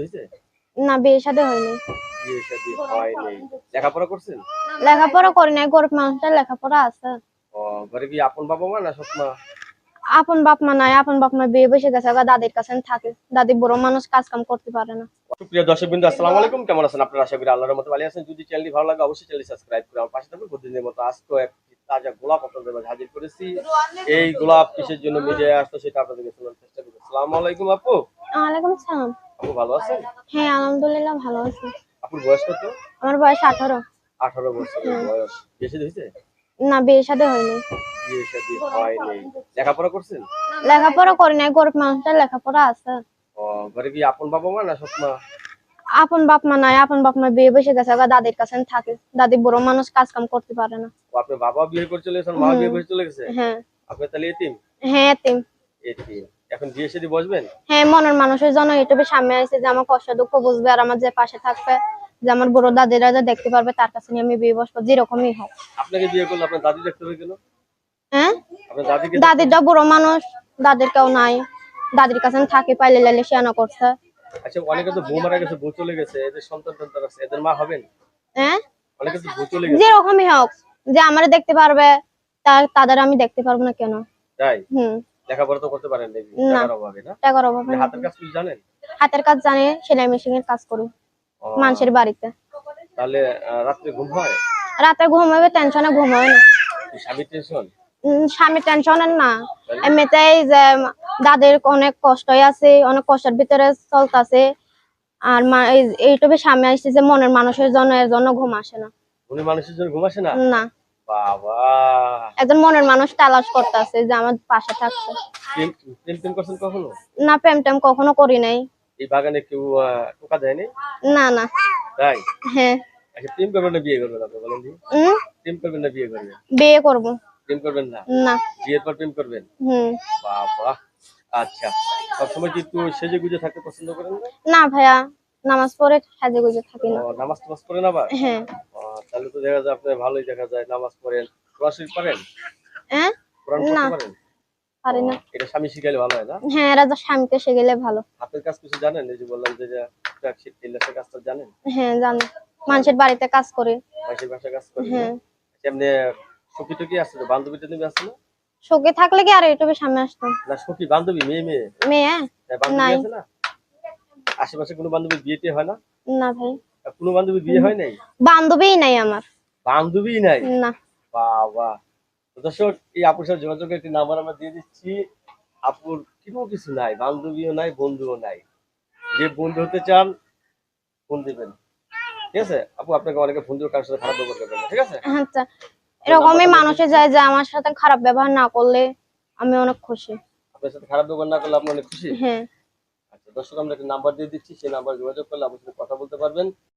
হয়েছে? না বিয়ে হয়নি। বিয়ে শাদী হয়নি। লেখাপড়া করছেন? লেখাপড়া করি নাই গরিব মানুষের লেখাপড়া আছে। ও ঘরে আপন বাবা মা না সৎমা? আপন বাপ মা নাই আপন বাপ মা বিয়ে বসে গেছে দাদির কাছে থাকে। দাদি বড় মানুষ কাজ কাম করতে পারে না। প্রিয় দর্শক বিন্দু আসসালামু আলাইকুম। কেমন আছেন আপনারা? আশা করি আল্লাহর মতো ভালো আছেন। যদি চ্যানেলটি ভালো লাগে অবশ্যই চ্যানেলটি সাবস্ক্রাইব করে আমার পাশে থাকবেন প্রতিদিনের মতো আজকে একটি তাজা গোলাপ আপনাদের মাঝে হাজির করেছি। এই গোলাপ কিসের জন্য মিডিয়ায় আসতো সেটা আপনাদেরকে শোনার চেষ্টা করব আসসালামু আলাইকুম আপু। ওয়ালাইকুম আপু ভালো আছেন হ্যাঁ আলহামদুলিল্লাহ ভালো আছি। আপুর বয়স কত? আমার বয়স আঠারো। আঠারো বছরের বয়স। বেশি হয়েছে? না বিয়ে সাথে হয়নি। বিয়ে শাদী হয়নি। লেখাপড়া করছেন? লেখাপড়া করি নাই গরিব মানুষের লেখাপড়া আছে। ও ঘরে আপন বাবা মা না সৎমা আপন বাপ মা নাই আপন বাপ মা বিয়ে বসে গেছে আবার দাদির কাছে থাকে। দাদি বড় মানুষ কাজ কাম করতে পারে না। ও আপনার বাবা বিয়ে করে চলে গেছেন মা বিয়ে করে চলে গেছে? হ্যাঁ। আপনি তাহলে এতিম? হ্যাঁ তিন এতিম। এখন বিয়ে শাদী বসবেন? হ্যাঁ মনের মানুষের জন্য ইউটিউবে সামনে আসছে যে আমার কষ্ট দুঃখ বুঝবে আর আমার যে পাশে থাকবে যে আমার বড় দাদিরা যা দেখতে পারবে তার কাছে নিয়ে আমি বিয়ে বসবো যেরকমই হোক। আপনাকে বিয়ে করলে আপনার দাদি দেখতে হবে কেন? হ্যাঁ? আপনার দাদিকে দাদিরটা বড় মানুষ দাদির কেউ নাই। দাদির কাছে থাকে পাইলে লাইলে শিয়ানো করছে। আচ্ছা অনেকে তো বউ মারা গেছে বউ চলে গেছে এদের সন্তান টন্তান আছে এদের মা হবেন? হ্যাঁ? অনেকে তো বউ চলে গেছে। যেরকমই হোক যে আমার দেখতে পারবে তা- তাদের আমি দেখতে পারব না কেন? তাই? হুম। লেখাপড়া তো করতে পারেন না। টাকার অভাবে না? টাকার অভাবে আপনি হাতের কাজ কিছু জানেন? হাতের কাজ জানে সেলাই মেশিন এর কাজ করি মানুষের বাড়িতে। তাহলে রাত্রে ঘুম হয়? রাতে ঘুমাবে টেনশনে ঘুমাবে না। কি স্বামী টেনশন স্বামী টেনশনের না। এমনিতেই যে দাদের অনেক কষ্টই আছে অনেক কষ্টের ভিতরে চলতেছে। আর এইটুকু সামনে আসছে যে মনের মানুষের জন্য এর জন্য ঘুম আসে না। উনি মানুষের জন্য ঘুম আসে না? না। বাবা। একজন মনের মানুষ তালাশ করতেছে যে আমার পাশে থাকছে। প্রেম প্রেম প্রেম করছেন কখনো? না প্রেম টেম কখনো করি নাই। এই বাগানে কেউ টোকা দেয়নি না না। তাই? হ্যাঁ। আচ্ছা প্রেম করবেন না বিয়ে করবেন আপনি বলেন দি প্রেম করবেন না বিয়ে করবেন? বিয়ে করব। প্রেম করবেন না? না। বিয়ের পর প্রেম করবেন? হুম। বাবা আচ্ছা। সবসময় কি একটু সেজে গুজে থাকতে পছন্দ করেন না? না ভাইয়া নামাজ পড়ে সাজে গুজে থাকি না। নামাজ টামাজ হ্যাঁ। ও, তাহলে তো দেখা যায় আপনি ভালোই দেখা যায় নামাজ পড়েন। কোরআন শরীফ পারেন হ্যাঁ? কোরআন পড়তে পারেন? পারি না। এটা স্বামী শিখাইলে ভালো হয় না? হ্যাঁ এরা তো স্বামীকে গেলে ভালো। হাতের কাজ কিছু জানেন? এই যে বললাম যে টেলার্সের কাজটা জানেন? হ্যাঁ জানি। মানুষের বাড়িতে কাজ করে। মাসির ভাষা কাজ করেন না? হ্যাঁ। এমনি সখী টকি আছে তো? বান্ধবী টান্ধবী আছে না? শোকে থাকলে কি আর ইউটিউবে সামনে আসতাম না সখী বান্ধবী মেয়ে মেয়ে? মেয়ে? হ্যাঁ, বান্ধবী আছে না? আশেপাশে কোনো বান্ধবী বিয়েতে হয় না? না ভাই। কোনো বান্ধবী বিয়ে হয় নাই? বান্ধবীই নাই আমার। বান্ধবী নাই? না। বাবা। দর্শক এই আপুর সাথে যোগাযোগের একটি নাম্বার আমরা দিয়ে দিচ্ছি। আপুর কোনো কিছু নাই? বান্ধবীও নাই বন্ধুও নাই। যে বন্ধু হতে চান ফোন দিবেন। ঠিক আছে? আপু আপনাকে অনেকে ফোন দিয়ে কারোর সাথে খারাপ ব্যবহার করবেন ঠিক আছে? আচ্ছা। এরকমই মানুষে যায় যে আমার সাথে খারাপ ব্যবহার না করলে আমি অনেক খুশি। আপনার সাথে খারাপ ব্যবহার না করলে আপনি অনেক খুশি? হ্যাঁ। আচ্ছা দর্শক আমরা একটা নাম্বার দিয়ে দিচ্ছি। সেই নাম্বার যোগাযোগ করলে আপনার সাথে কথা বলতে পারবেন।